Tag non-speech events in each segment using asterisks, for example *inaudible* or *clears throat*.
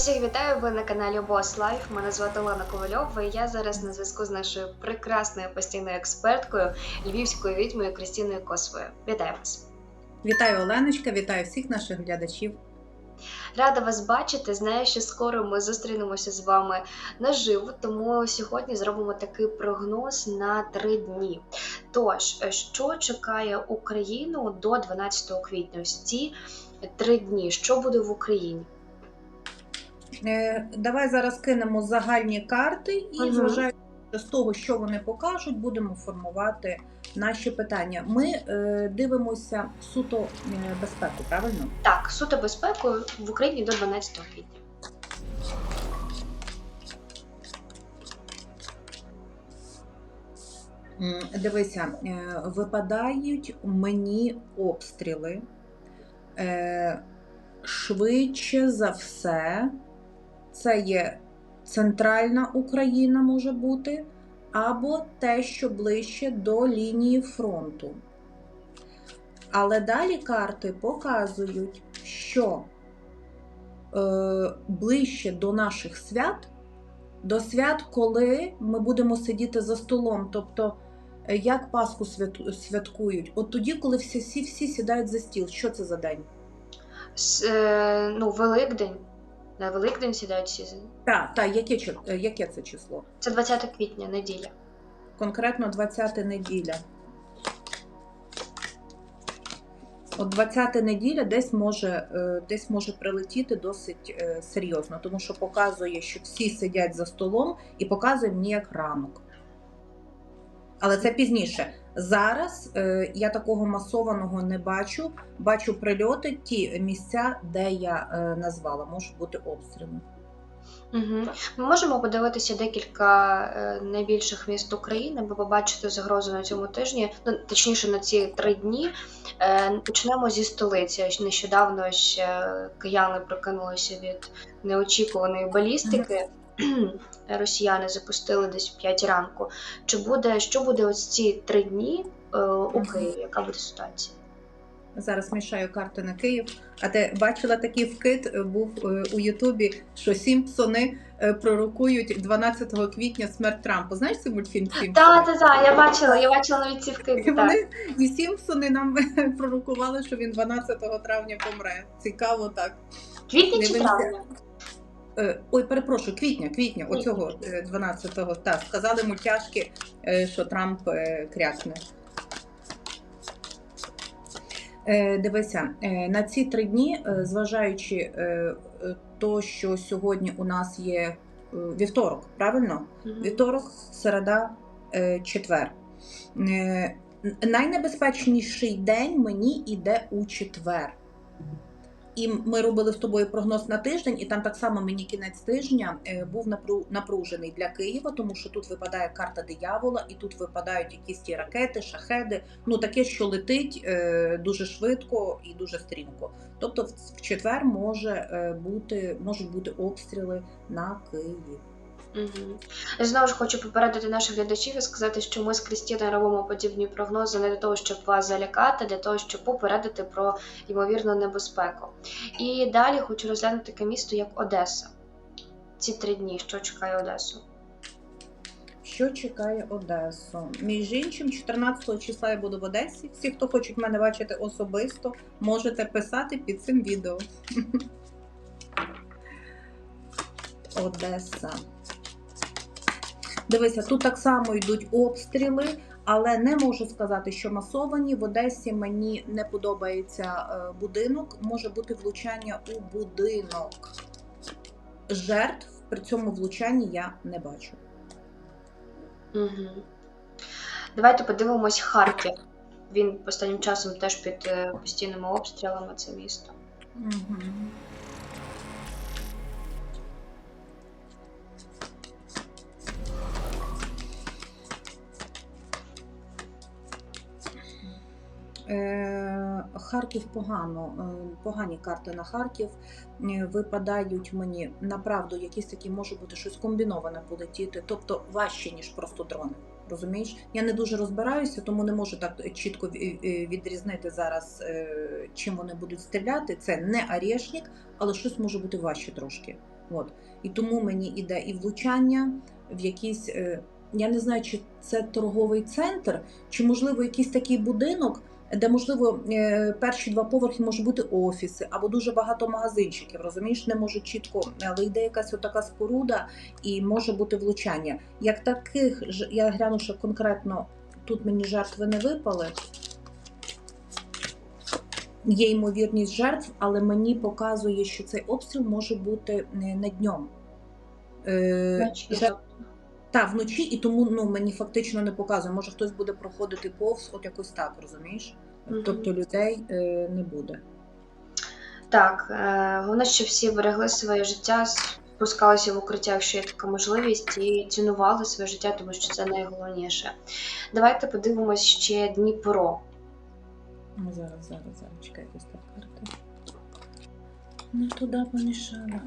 Усіх вітаю, ви на каналі Boss Life. Мене звати Олена Ковальова, і я зараз на зв'язку з нашою прекрасною постійною експерткою, львівською відьмою Крістіною Косовою. Вітаю вас! Вітаю Оленочка, вітаю всіх наших глядачів. Рада вас бачити. Знаю, що скоро ми зустрінемося з вами наживо, тому сьогодні зробимо такий прогноз на три дні. Тож, що чекає Україну до 12 квітня? Ось ці три дні. Що буде в Україні? Е, давай зараз кинемо загальні карти і, Мгм. зважаючи з того, що вони покажуть, будемо формувати наші питання. Ми е, дивимося суто безпеку, правильно? Так, суто безпекою в Україні до 12 квітня. Дивися, е, випадають мені обстріли. Е, Швидше за все, це є центральна Україна може бути, або те, що ближче до лінії фронту. Але далі карти показують, що е, ближче до наших свят, до свят, коли ми будемо сидіти за столом. Тобто, е, як Пасху святкують? От тоді, коли всі, всі, всі сідають за стіл, що це за день? С, е, ну, Великдень. На Великдень сідають всі. Так, так, яке, е, яке це число? Це 20 квітня, неділя. Конкретно 20 неділя. От 20 неділя десь може, е, десь може прилетіти досить е, серйозно, тому що показує, що всі сидять за столом і показує мені як ранок. Але це пізніше. Зараз е, я такого масованого не бачу. Бачу прильоти, ті місця, де я е, назвала, можуть бути обстріли. Угу. Ми можемо подивитися декілька е, найбільших міст України, аби побачити загрозу на цьому тижні, ну точніше на ці три дні. Е, почнемо зі столиці. Нещодавно ще кияни прокинулися від неочікуваної балістики. *clears throat* Росіяни запустили десь в 5 ранку. Чи буде що буде ось ці три дні е, у Києві? Яка буде ситуація? Зараз мішаю карти на Київ. А ти бачила такий вкид був е, у Ютубі, що Сімпсони е, пророкують 12 квітня смерть Трампа. Знаєш цей мультфільм Сімпсони? Так, так, так, я бачила, я бачила навіть ці І вкиди. Так. вони і Сімпсони нам *laughs* пророкували, що він 12 травня помре. Цікаво так. Квітня чи травня? Е, Ой, перепрошую, квітня, квітня, оцього е, 12-го. Так, сказали мультяшки, е, що Трамп е, крякне. Е, Дивися, е, на ці три дні, е, зважаючи е, е, то, що сьогодні у нас є е, вівторок, правильно? Мгм. Вівторок, середа, е, четвер. Е, Найнебезпечніший день мені іде у четвер. І ми робили з тобою прогноз на тиждень, і там так само мені кінець тижня е, був напру- напружений для Києва, тому що тут випадає карта диявола, і тут випадають якісь ті ракети, шахеди. Ну таке, що летить е, дуже швидко і дуже стрімко. Тобто, в, в четвер може е, бути можуть бути обстріли на Київ. Угу. Знову ж хочу попередити наших глядачів і сказати, що ми з Крістіною робимо подібні прогнози не для того, щоб вас залякати, а для того, щоб попередити про ймовірну небезпеку. І далі хочу розглянути таке місто, як Одеса. Ці три дні, що чекає Одесу. Що чекає Одесу? Між іншим, 14 числа я буду в Одесі. Всі, хто хочуть мене бачити особисто, можете писати під цим відео. *laughs* Одеса. Дивися, тут так само йдуть обстріли, але не можу сказати, що масовані. В Одесі мені не подобається е, будинок. Може бути влучання у будинок. Жертв при цьому влучанні я не бачу. Угу. Давайте подивимось Харків. Він останнім часом теж під е, постійними обстрілами це місто. Угу. Харків погано, е, погані карти на Харків. Е, Випадають мені направду якісь такі може бути щось комбіноване полетіти, тобто важче, ніж просто дрони. Розумієш? Я не дуже розбираюся, тому не можу так чітко е, відрізнити зараз, чим вони будуть стріляти. Це не Арєшнік, але щось може бути важче трошки. От. І тому мені іде і влучання в якийсь, е, я не знаю, чи це торговий центр, чи можливо якийсь такий будинок, де можливо е, перші два поверхи можуть бути офіси або дуже багато магазинчиків. Розумієш, не можу чітко, але йде якась отака споруда і може бути влучання. Як таких ж- я гляну, що конкретно тут мені жертви не випали. Є ймовірність жертв, але мені показує, що цей обстріл може бути не, не днем. Е, та, вночі, і тому ну, мені фактично не показує. Може хтось буде проходити повз, от якось так, розумієш? Мгм. Тобто людей е, не буде. Так, е, головне, щоб всі берегли своє життя, спускалися в укриття, якщо є така можливість, і цінували своє життя, тому що це найголовніше. Давайте подивимось ще Дніпро. Ну, зараз, зараз, зараз, чекай, якось так карта. Не туди помішала.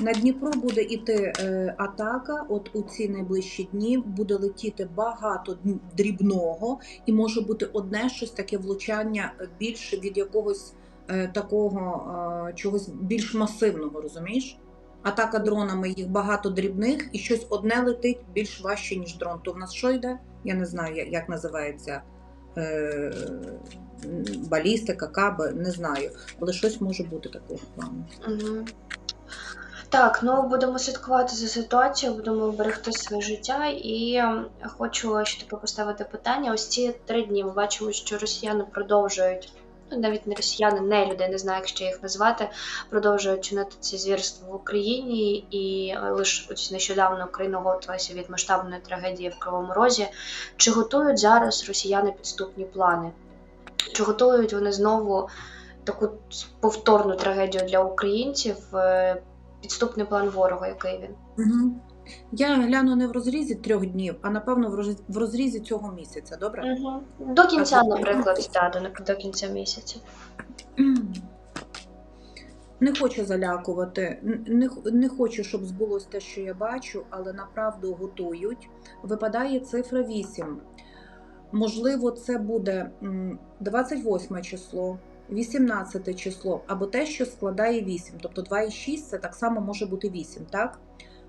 На Дніпро буде йти е, атака. От у ці найближчі дні буде летіти багато дрібного, і може бути одне щось таке влучання е, більше від якогось е, такого чогось більш масивного, розумієш? Атака дронами їх багато дрібних, і щось одне летить більш важче, ніж дрон. То в нас що йде? Я не знаю, як називається е, балістика, каби, не знаю. Але щось може бути такого плану. Угу. Так, ну будемо слідкувати за ситуацією, будемо берегти своє життя. І ем, хочу ще таке поставити питання. Ось ці три дні ми бачимо, що росіяни продовжують, ну навіть не росіяни, не люди, не знаю, як ще їх назвати, продовжують чинити ці звірства в Україні. І лише ось нещодавно Україна готувалася від масштабної трагедії в Кривому Розі. Чи готують зараз росіяни підступні плани? Чи готують вони знову таку повторну трагедію для українців? Підступний план ворога, який він. Угу. Я гляну не в розрізі трьох днів, а напевно в роз- розрізі цього місяця, добре? Угу. До кінця, А наприклад, да, до, кінця місяця. *clears throat* Не хочу залякувати, не, не хочу, щоб збулось те, що я бачу, але направду готують. Випадає цифра 8. Можливо, це буде м, 28 число, 18 число, або те, що складає 8. Тобто 2 і 6 це так само може бути 8, так?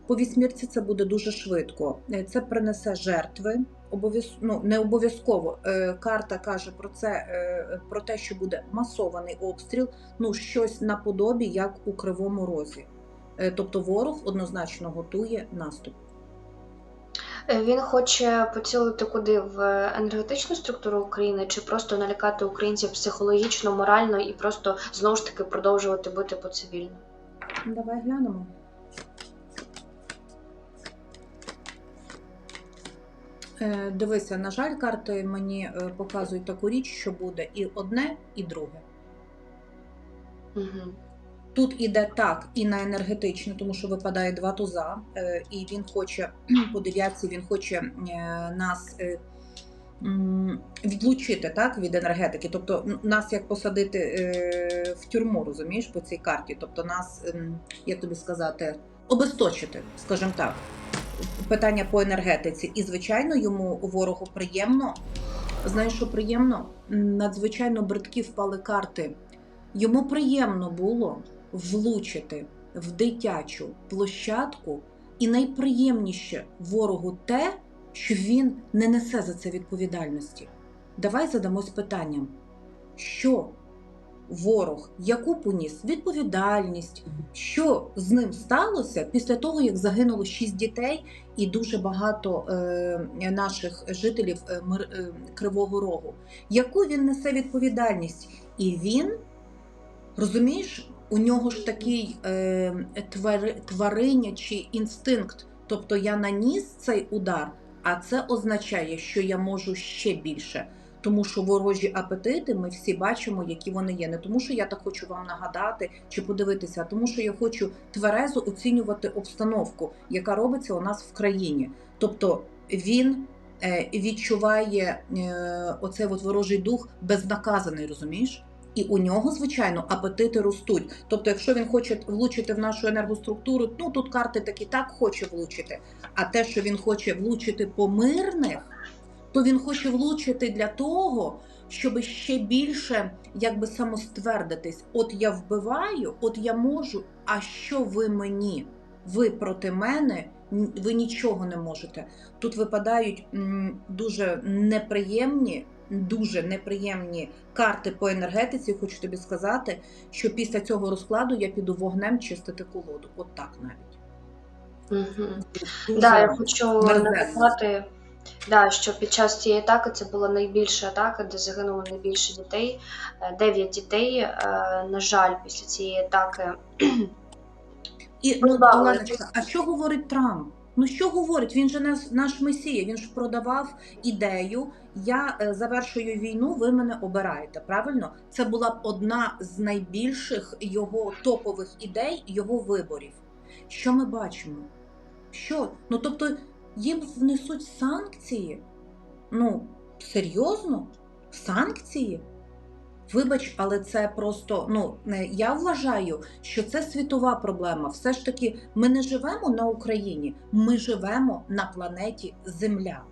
По вісьмірці це буде дуже швидко. Е, Це принесе жертви. Обов'яз... Ну, не обов'язково. Е, Карта каже про це, е, про те, що буде масований обстріл, ну щось наподобі, як у Кривому Розі. Тобто ворог однозначно готує наступ. Він хоче поцілити куди в енергетичну структуру України, чи просто налякати українців психологічно, морально і просто знову ж таки продовжувати бити по цивільному. Давай глянемо. Е, Дивися, на жаль, карти мені е, показують таку річ, що буде і одне, і друге. Угу. Тут іде так і на енергетичне, тому що випадає два туза, е, і він хоче *clears throat* по він хоче е, нас е, відлучити так, від енергетики. Тобто нас як посадити в тюрму, розумієш, по цій карті. Тобто нас, ем, як тобі сказати, обесточити, скажімо так. Питання по енергетиці. І, звичайно, йому ворогу приємно. Знаєш, що приємно? Надзвичайно бридкі впали карти. Йому приємно було влучити в дитячу площадку, і найприємніше ворогу те, що він не несе за це відповідальності. Давай задамось питанням, що ворог, яку поніс відповідальність, що з ним сталося після того, як загинуло шість дітей і дуже багато е, наших жителів е, е, Кривого Рогу, яку він несе відповідальність? І він Розумієш, у нього ж такий е, твари, тваринячий інстинкт. Тобто я наніс цей удар, а це означає, що я можу ще більше. Тому що ворожі апетити ми всі бачимо, які вони є. Не тому, що я так хочу вам нагадати чи подивитися, а тому, що я хочу тверезо оцінювати обстановку, яка робиться у нас в країні. Тобто він е, відчуває е, оцей от ворожий дух безнаказаний, розумієш? І у нього, звичайно, апетити ростуть. Тобто, якщо він хоче влучити в нашу енергоструктуру, ну тут карти таки так хоче влучити. А те, що він хоче влучити по мирних, то він хоче влучити для того, щоб ще більше якби самоствердитись. От я вбиваю, от я можу. А що ви мені? Ви проти мене, ви нічого не можете. Тут випадають дуже неприємні, дуже неприємні карти по енергетиці. Хочу тобі сказати, що після цього розкладу я піду вогнем чистити колоду. От так навіть. Угу. Дуже Да, я хочу нагадати, да, що під час цієї атаки це була найбільша атака, де загинуло найбільше дітей. Е, Дев'ять дітей. Е, На жаль, після цієї атаки І ну, Позбавили. А що говорить Трамп? Ну що говорить? Він же наш, наш месія, він ж продавав ідею. Я е, завершую війну, ви мене обираєте. Правильно? Це була б одна з найбільших його топових ідей, його виборів. Що ми бачимо? Що? Ну тобто їм внесуть санкції? Ну, серйозно? Санкції? Вибач, але це просто ну я вважаю, що це світова проблема. Все ж таки, ми не живемо на Україні, ми живемо на планеті Земля.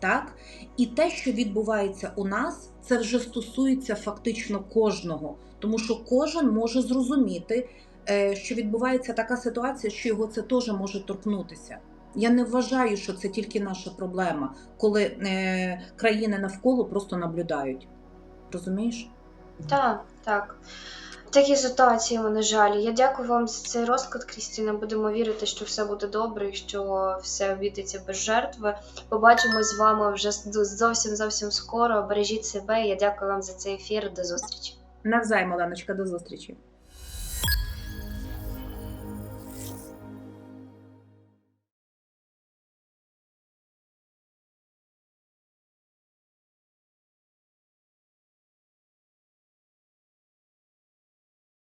Так? І те, що відбувається у нас, це вже стосується фактично кожного, тому що кожен може зрозуміти, е, що відбувається така ситуація, що його це теж може торкнутися. Я не вважаю, що це тільки наша проблема, коли е, країни навколо просто наблюдають. Розумієш? Так, так. Такі ситуації, на жаль. Я дякую вам за цей розклад, Крістіна. Будемо вірити, що все буде добре що все обійдеться без жертви. Побачимось з вами вже зовсім зовсім скоро. Бережіть себе. Я дякую вам за цей ефір. До зустрічі. Навзаєм, Оленочка, до зустрічі.